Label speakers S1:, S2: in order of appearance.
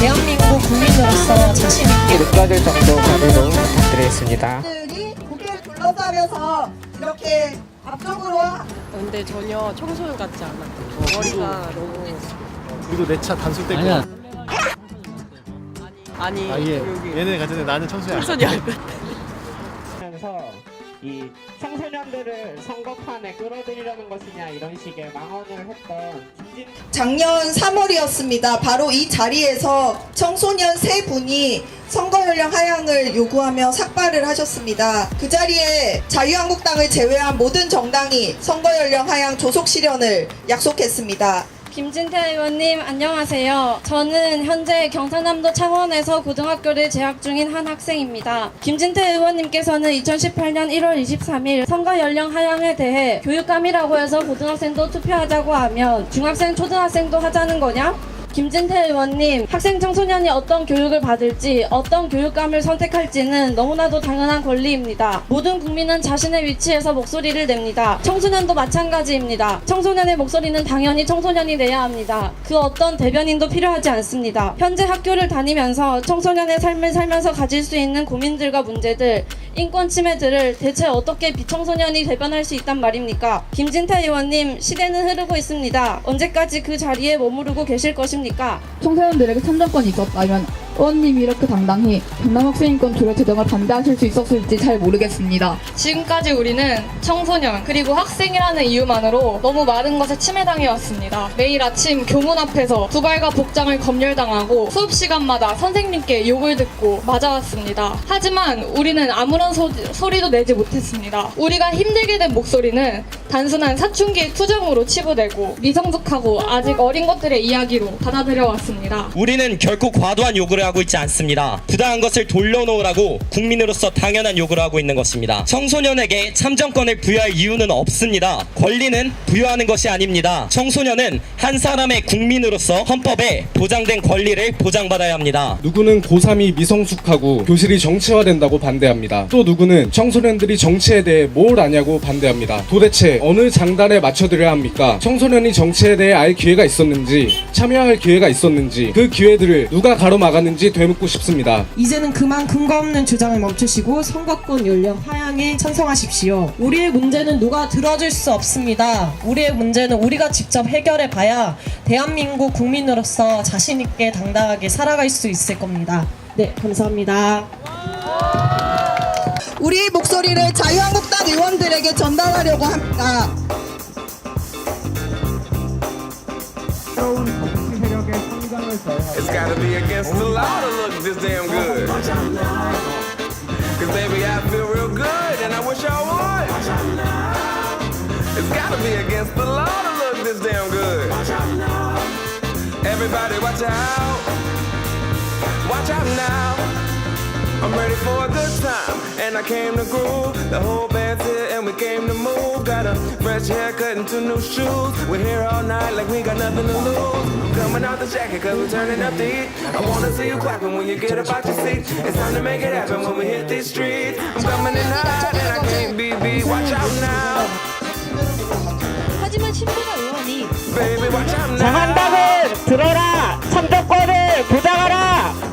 S1: 대한민국 국민으로서 자신 있게
S2: 느껴질 정도 가비로 부탁드리겠습니다.
S3: 들이 국회를 둘러싸면서 이렇게 앞쪽으로
S4: 근데 전혀 청소년 같지 않아. 머리가 너무
S5: 그리고 내 차 단속 될
S6: 아니야.
S4: 아니
S5: 아 예.
S4: 여기
S5: 얘네 같은데 나는 청소년.
S4: 청소년 알 것.
S2: 하면서 이 청소년들을 선거판에 끌어들이려는 것이냐 이런 식의 망언을 했던
S3: 작년 3월이었습니다. 바로 이 자리에서 청소년 세 분이 선거 연령 하향을 요구하며 삭발을 하셨습니다. 그 자리에 자유한국당을 제외한 모든 정당이 선거 연령 하향 조속 실현을 약속했습니다.
S7: 김진태 의원님 안녕하세요. 저는 현재 경상남도 창원에서 고등학교를 재학 중인 한 학생입니다. 김진태 의원님께서는 2018년 1월 23일 선거 연령 하향에 대해 교육감이라고 해서 고등학생도 투표하자고 하면 중학생, 초등학생도 하자는 거냐? 김진태 의원님, 학생 청소년이 어떤 교육을 받을지, 어떤 교육감을 선택할지는 너무나도 당연한 권리입니다. 모든 국민은 자신의 위치에서 목소리를 냅니다. 청소년도 마찬가지입니다. 청소년의 목소리는 당연히 청소년이 내야 합니다. 그 어떤 대변인도 필요하지 않습니다. 현재 학교를 다니면서 청소년의 삶을 살면서 가질 수 있는 고민들과 문제들, 인권 침해들을 대체 어떻게 비청소년이 대변할 수 있단 말입니까? 김진태 의원님, 시대는 흐르고 있습니다. 언제까지 그 자리에 머무르고 계실 것입니까?
S1: 청소년들에게 참정권이 있었다면 의원님이 이렇게 당당히 전남학생인권 조례 제정을 반대하실 수 있었을지 잘 모르겠습니다.
S7: 지금까지 우리는 청소년 그리고 학생이라는 이유만으로 너무 많은 것에 침해당해 왔습니다. 매일 아침 교문 앞에서 두발과 복장을 검열당하고 수업 시간마다 선생님께 욕을 듣고 맞아왔습니다. 하지만 우리는 아무런 소, 소리도 내지 못했습니다. 우리가 힘들게 된 목소리는 단순한 사춘기의 투정으로 치부되고 미성숙하고 아직 어린 것들의 이야기로 받아들여 왔습니다.
S8: 우리는 결코 과도한 요구를 하고 있지 않습니다. 부당한 것을 돌려놓으라고 국민으로서 당연한 요구를 하고 있는 것입니다. 청소년에게 참정권을 부여할 이유는 없습니다. 권리는 부여하는 것이 아닙니다. 청소년은 한 사람의 국민으로서 헌법에 보장된 권리를 보장받아야 합니다.
S9: 누구는 고3이 미성숙하고 교실이 정치화된다고 반대합니다. 또 누구는 청소년들이 정치에 대해 뭘 아냐고 반대합니다. 도대체 어느 장단에 맞춰드려야 합니까? 청소년이 정치에 대해 알 기회가 있었는지, 참여할 기회가 있었는지, 그 기회들을 누가 가로막았는지 되묻고 싶습니다.
S10: 이제는 그만 근거 없는 주장을 멈추시고 선거권 연령 하향에 찬성하십시오. 우리의 문제는 누가 들어줄 수 없습니다. 우리의 문제는 우리가 직접 해결해 봐야 대한민국 국민으로서 자신 있게 당당하게 살아갈 수 있을 겁니다. 네, 감사합니다.
S3: 우리의 목소리를 자유한국당 의원들에게 전달하려고 합니다.
S2: 새로운 정치 세력의 성장을 저해하고
S11: It's gotta be against the law to look this damn good. Cause baby, I feel real good and I wish I would. It's gotta be against the law to look this damn good. Everybody watch out. Watch out now. I'm ready for a good time and I came to groove. The whole band's here and we came to move. Got a fresh haircut and two new shoes. We're here all night like we got nothing to lose. I'm coming out the jacket cause we're turning up the heat. I wanna see you clapping when you get up out your seat. It's time to make it happen when we hit these streets. I'm coming in hot and I can't be beat. Watch out now.
S7: 하지만 신부가 의원이
S11: Baby, watch out now.
S2: 장한당을 들어라! 참정권을 보장하라!